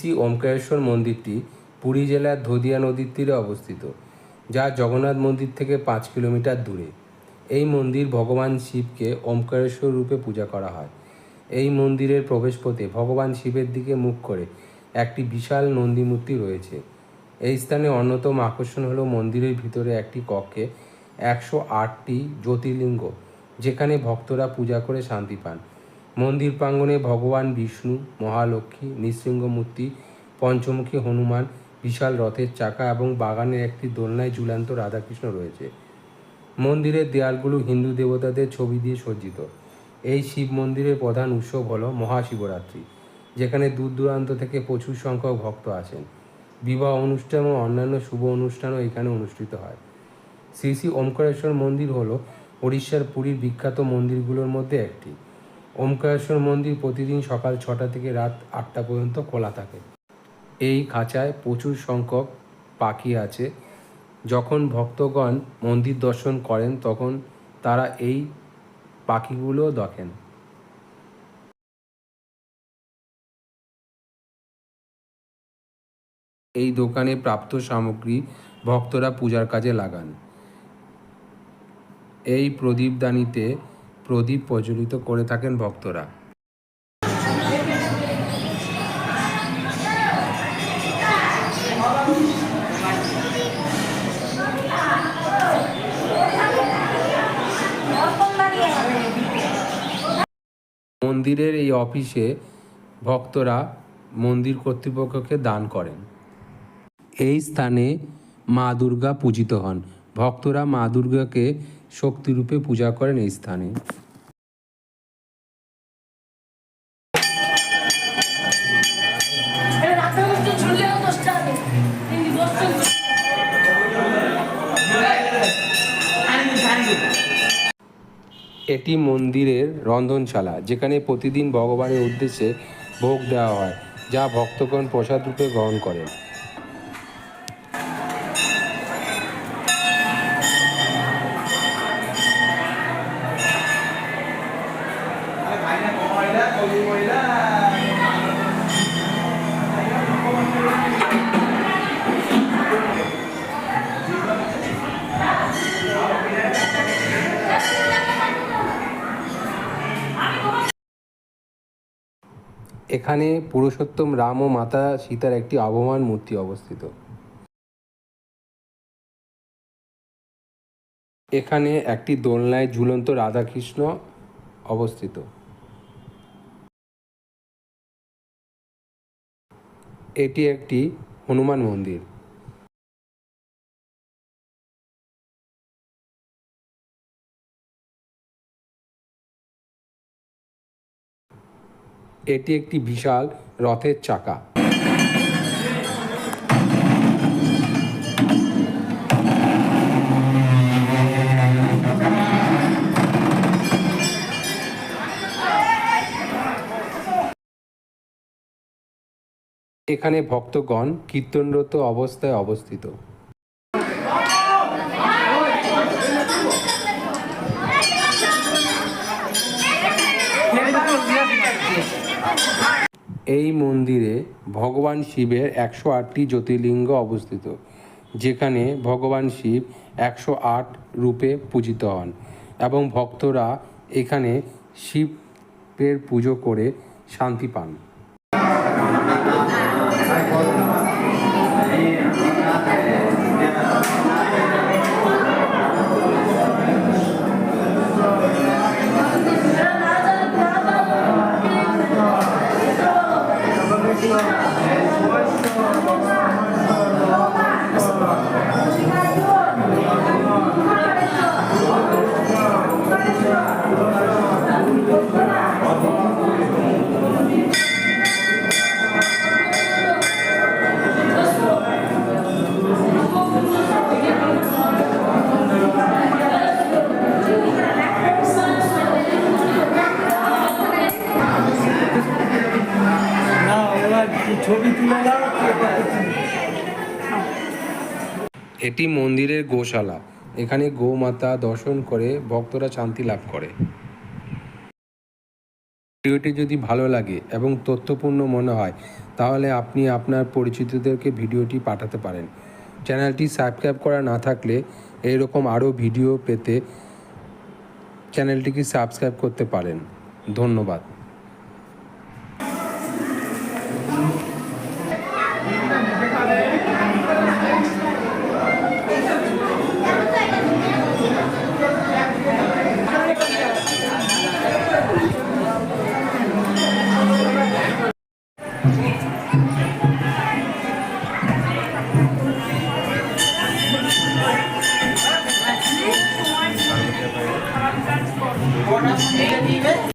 শ্রী ওমকারেশ্বর মন্দিরটি পুরী জেলার ধদিয়া নদীর তীরে অবস্থিত, যা জগন্নাথ মন্দির থেকে পাঁচ কিলোমিটার দূরে। এই মন্দির ভগবান শিবকে ওমকারেশ্বর রূপে পূজা করা হয়। এই মন্দিরের প্রবেশপথে ভগবান শিবের দিকে মুখ করে একটি বিশাল নন্দী মূর্তি রয়েছে। এই স্থানে অন্যতম আকর্ষণ হলো মন্দিরের ভিতরে একটি কক্ষে একশো আটটি জ্যোতির্লিঙ্গ, যেখানে ভক্তরা পূজা করে শান্তি পান। মন্দির প্রাঙ্গণে ভগবান বিষ্ণু, মহালক্ষ্মী, নৃসিংহ মূর্তি, পঞ্চমুখী হনুমান, বিশাল রথের চাকা এবং বাগানের একটি দোলনায় ঝুলন্ত রাধাকৃষ্ণ রয়েছে। মন্দিরের দেয়ালগুলো হিন্দু দেবতাদের ছবি দিয়ে সজ্জিত। এই শিব মন্দিরের প্রধান উৎসব হল মহাশিবরাত্রি, যেখানে দূর দূরান্ত থেকে প্রচুর সংখ্যক ভক্ত আসেন। বিবাহ অনুষ্ঠান ও অন্যান্য শুভ অনুষ্ঠানও এখানে অনুষ্ঠিত হয়। শ্রী শ্রী ওমকারেশ্বর মন্দির হল উড়িষ্যার পুরীর বিখ্যাত মন্দিরগুলোর মধ্যে একটি। ওমকারেশ্বর মন্দির প্রতিদিন সকাল ছটা থেকে রাত আটটা পর্যন্ত খোলা থাকে। এই খাঁচায় প্রচুর সংখ্যক পাখি আছে। যখন ভক্তগণ মন্দির দর্শন করেন, তখন তারা এই পাখিগুলো দেখেন। এই দোকানে প্রাপ্ত সামগ্রী ভক্তরা পূজার কাজে লাগান। এই প্রদীপদানিতে প্রদীপ প্রজ্বলিত করে থাকেন ভক্তরা। মন্দিরের এই অফিসে ভক্তরা মন্দির কর্তৃপক্ষকে দান করেন। এই স্থানে মা দুর্গা পূজিত হন। ভক্তরা মা দুর্গাকে শক্তিরূপে পূজা করেন এই স্থানে। এটি মন্দিরের রন্ধনশালা যেখানে প্রতিদিন ভগবানের উদ্দেশ্যে ভোগ দেওয়া হয় যা ভক্তগণ প্রসাদ রূপে গ্রহণ করেন। এখানে পুরুষোত্তম রাম ও মাতা সীতার একটি আবহমান মূর্তি অবস্থিত। এখানে একটি দোলনায় ঝুলন্ত রাধাকৃষ্ণ অবস্থিত। এটি একটি হনুমান মন্দির। এটি একটি বিশাল রথের চাকা। এখানে ভক্তগণ কীর্তনরত অবস্থায় অবস্থিত। এই মন্দিরে ভগবান শিবের একশো আটটি জ্যোতির্লিঙ্গ অবস্থিত, যেখানে ভগবান শিব একশো আট রূপে পূজিত হন এবং ভক্তরা এখানে শিবের পুজো করে শান্তি পান। এটি মন্দিরের গোশালা। এখানে গোমাতা দর্শন করে, ভক্তরা শান্তি লাভ করে। ভিডিওটি যদি ভালো লাগে এবং তথ্যপূর্ণ মনে হয়, তাহলে আপনি আপনার পরিচিতদেরকে ভিডিওটি পাঠাতে পারেন। চ্যানেলটি সাবস্ক্রাইব করা না থাকলে এরকম আরও ভিডিও পেতে চ্যানেলটিকে সাবস্ক্রাইব করতে পারেন। ধন্যবাদ।